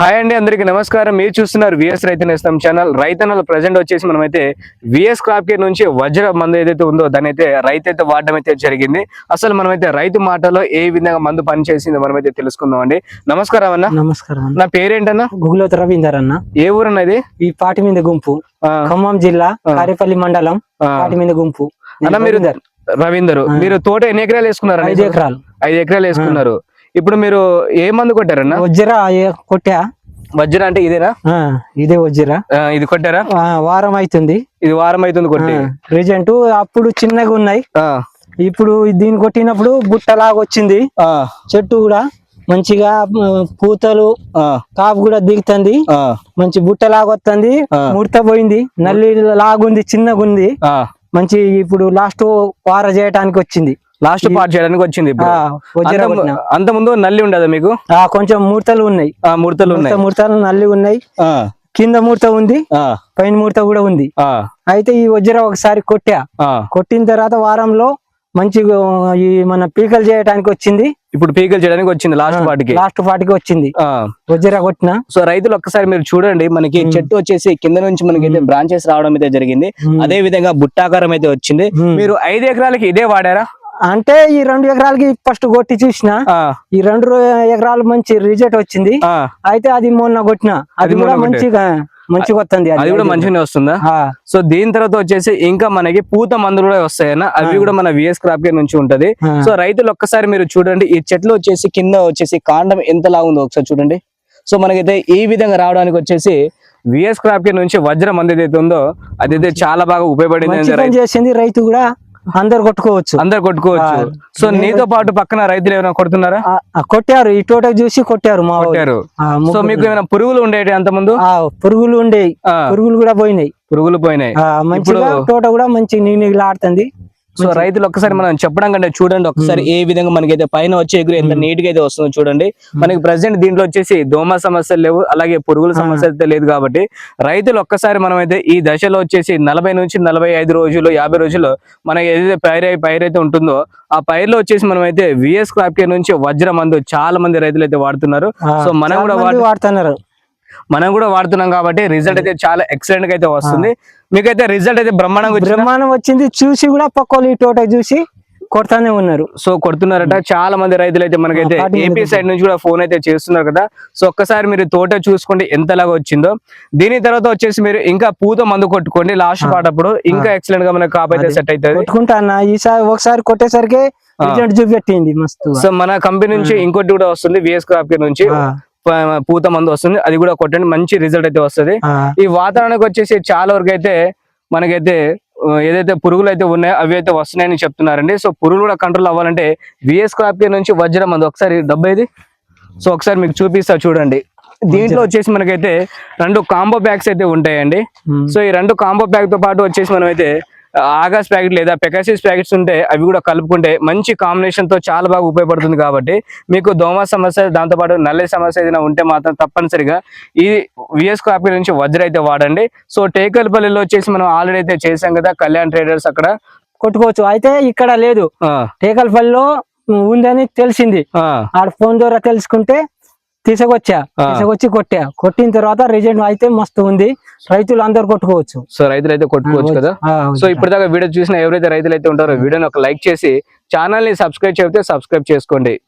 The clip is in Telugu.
హాయ్ అండి అందరికీ నమస్కారం. మీరు చూస్తున్నారు విఎస్ రైతు నేస్తం ఛానల్ రైతన్నలు ప్రజెంట్ వచ్చేసి మనమైతే విఎస్ క్రాప్ కేర్ నుంచి వజ్ర మందు ఏదైతే ఉందో దాని అయితే రైతు అయితే వాడడం అయితే జరిగింది. అసలు మనమైతే రైతు మాటలో ఏ విధంగా మందు పనిచేసిందో మనమైతే తెలుసుకుందాం అండి. నమస్కారం అన్న. నమస్కారం నా పేరేంటన్నా? గుగులోత్ రవీందర్ అన్న. ఏ ఊరన్నా ఇది? ఈ పాటి మీద గుంపు. ఖమ్మం జిల్లా. కారేపల్లి మండలం. పాటి మీద గుంపు. అన్న మీరు రవీందర్. మీరు తోట ఎన్ని ఎకరాలు వేసుకున్నారు ఐదు ఎకరాలు. ఐదు ఎకరాలు వేసుకున్నారు. ఇప్పుడు మీరు ఏ మందు కొట్టారన్న? వజ్జరా ఏ- కొట్టా? వజ్ర అంటే ఇదేనా? ఇదే వజ్జరా ఆ, ఇది కొట్టారా? ఆ, వారం అవుతుంది ఇది వారం అవుతుంది కొట్టి. రిజెంట్ అప్పుడు చిన్నగా ఉన్నాయి. ఇప్పుడు దీన్ని కొట్టినప్పుడు బుట్టలాగా వచ్చింది. ఆ, చెట్టు కూడా మంచిగా పూతలు ఆ, కాపు కూడా దిగుతుంది. ఆ, మంచి బుట్టలాగా వస్తుంది. ముడత పోయింది. నల్లి లాగుంది చిన్నగా ఉంది ఆ. మంచి ఇప్పుడు లాస్ట్ వార చేయడానికి వచ్చింది. లాస్ట్ పార్ట్ చేయడానికి వచ్చింది అంత- ముందు నల్లి ఉండదా మీకు? ఆ, కొంచెం ముడతలు ఉన్నాయి. ఆ ముడతలు ఉన్నాయి. ముడతలు నల్లి ఉన్నాయి. కింద ముడత ఉంది పైన ముడత కూడా ఉంది. ఆ, అయితే ఈ వజ్ర ఒకసారి కొట్టా. కొట్టిన తర్వాత వారంలో మంచిగా ఈ మన పీకలు చేయడానికి వచ్చింది. ఇప్పుడు పీకలు చేయడానికి వచ్చింది లాస్ట్ పార్ట్కి. లాస్ట్ పాటికి వచ్చింది. వజ్ర కొట్టిన. సో రైతులు ఒక్కసారి మీరు చూడండి మనకి. చెట్టు వచ్చేసి కింద నుంచి మనకి అయితే బ్రాంచెస్ రావడం అయితే జరిగింది. అదే విధంగా బుట్టాకారం అయితే వచ్చింది. మీరు ఐదు ఎకరాలకి ఇదే వాడారా? అంటే ఈ రెండు ఎకరాలకి ఫస్ట్ కొట్టి చూసిన ఈ రెండు ఎకరాలు మంచి రిజల్ట్ వచ్చింది. అయితే అది మొన్న కొట్టిన. అది కూడా మంచిగా మంచిగా వస్తుంది అది కూడా మంచిగానే వస్తుందా? సో దీని తర్వాత వచ్చేసి ఇంకా మనకి పూత మందులు కూడా వస్తాయన్న. అవి. కూడా మన విఎస్ క్రాప్ కేర్ నుంచి ఉంటది. సో రైతులు ఒక్కసారి మీరు చూడండి ఈ చెట్లు వచ్చేసి కింద వచ్చేసి కాండం ఎంతలా ఉందో ఒకసారి చూడండి. సో మనకైతే ఈ విధంగా రావడానికి వచ్చేసి విఎస్ క్రాప్ కేర్ నుంచి వజ్ర మంది ఏదైతే ఉందో అదైతే చాలా బాగా ఉపయోగపడింది చేసింది రైతు కూడా. అందరు కొట్టుకోవచ్చు. అందరు కొట్టుకోవచ్చు. సో నీతో పాటు పక్కన రైతులు ఏమైనా కొడుతున్నారా? కొట్టారు. ఈ తోట చూసి కొట్టారు మా. కొట్టారు. సో. మీకు ఏమైనా పురుగులు ఉండేటి అంత ముందు పురుగులు ఉండేవి పురుగులు కూడా పోయినాయి. పురుగులు పోయినాయి. మంచిగా ఇప్పుడు- తోట కూడా మంచి నీళ్ళాడుతుంది సో రైతులు ఒక్కసారి మనం చెప్పడం కంటే చూడండి ఒకసారి ఏ విధంగా మనకైతే పైన వచ్చే ఎగురు ఎంత నీట్గా అయితే వస్తుందో చూడండి. మనకి ప్రజెంట్ దీంట్లో వచ్చేసి దోమ సమస్యలు లేవు అలాగే పురుగుల సమస్య అయితే లేదు కాబట్టి రైతులు ఒక్కసారి మనం అయితే ఈ దశలో వచ్చేసి నలభై నుంచి నలభై ఐదు రోజులు యాభై రోజుల్లో మనకి ఏదైతే పైరు పైరు అయితే ఉంటుందో ఆ పైరులో వచ్చేసి మనం అయితే విఎస్ క్రాప్ కేర్ నుంచి వజ్ర మందు చాలా మంది రైతులు అయితే వాడుతున్నారు. సో మనం కూడా వాడుతున్నారు. మనం కూడా వాడుతున్నాం కాబట్టి రిజల్ట్ అయితే చాలా ఎక్సలెంట్గా అయితే వస్తుంది. మీకైతే రిజల్ట్ అయితే బ్రహ్మాండంగా? బ్రహ్మాండం వచ్చింది. చూసి కూడా పక్కోళ్ళు ఈ తోట చూసి కొడతానే ఉన్నారు. సో కొడుతున్నారట. చాలా మంది రైతులు అయితే మనకైతే ఏపీ సైడ్ నుంచి కూడా ఫోన్ అయితే చేస్తున్నారు కదా. సో ఒక్కసారి మీరు తోట చూసుకోండి ఎంతలాగా వచ్చిందో. దీని తర్వాత వచ్చేసి మీరు ఇంకా పూత మందు కొట్టుకోండి. లాస్ట్. పాటప్పుడు ఇంకా ఎక్సలెంట్గా మనకు కాప్ అయితే. సెట్ అవుతుంది. కొట్టుకుంటా ఈసారి ఒకసారి కొట్టేసరికి చూపెట్టింది మస్తు. సో మన కంపెనీ నుంచి ఇంకోటి కూడా వస్తుంది. విఎస్ క్రాప్ కేర్ నుంచి. పూత మందు వస్తుంది. అది కూడా కొట్టండి. మంచి రిజల్ట్ అయితే వస్తుంది. ఈ వాతావరణానికి వచ్చేసి చాలా వరకు అయితే మనకైతే ఏదైతే పురుగులు అయితే ఉన్నాయో అవి అయితే వస్తున్నాయని చెప్తున్నారండి. సో పురుగులు కూడా కంట్రోల్ అవ్వాలంటే విఎస్ క్రాప్ కేర్ నుంచి వజ్రం మంది. ఒకసారి డబ్బు ఇది సో ఒకసారి మీకు చూపిస్తా చూడండి. దీంట్లో వచ్చేసి మనకైతే రెండు కాంబో ప్యాక్స్ అయితే ఉంటాయండి. సో ఈ రెండు కాంబో ప్యాక్తో పాటు వచ్చేసి మనం అయితే ఆగాస్ ప్యాకెట్ లేదా పెకాసిస్ ప్యాకెట్స్ ఉంటే అవి కూడా కలుపుకుంటే మంచి కాంబినేషన్తో చాలా బాగా ఉపయోగపడుతుంది కాబట్టి మీకు దోమ సమస్య దాంతో పాటు నల్లి సమస్య ఏదైనా ఉంటే మాత్రం తప్పనిసరిగా ఈ విఎస్ కాపీ నుంచి వజ్ర అయితే వాడండి. సో టేకల్పల్లిలో వచ్చేసి మనం ఆల్రెడీ అయితే చేసాం కదా కళ్యాణ్ ట్రేడర్స్ అక్కడ. కొట్టుకోవచ్చు. అయితే ఇక్కడ లేదు. టేకల్పల్లిలో ఉందని తెలిసింది. ఆ, ఆడ ఫోన్ ద్వారా తెలుసుకుంటే తీసుకొచ్చా. తీసుకొచ్చి కొట్టా. కొట్టిన తర్వాత రిజల్ట్ అయితే మస్తు ఉంది. రైతులు అందరు కొట్టుకోవచ్చు. సో రైతులు అయితే కొట్టుకోవచ్చు కదా? సో ఇప్పటిదాకా వీడియో చూసిన ఎవరైతే రైతులు అయితే ఉంటారో వీడియోని ఒక లైక్ చేసి ఛానల్ని సబ్స్క్రైబ్ చేస్తే సబ్స్క్రైబ్ చేసుకోండి.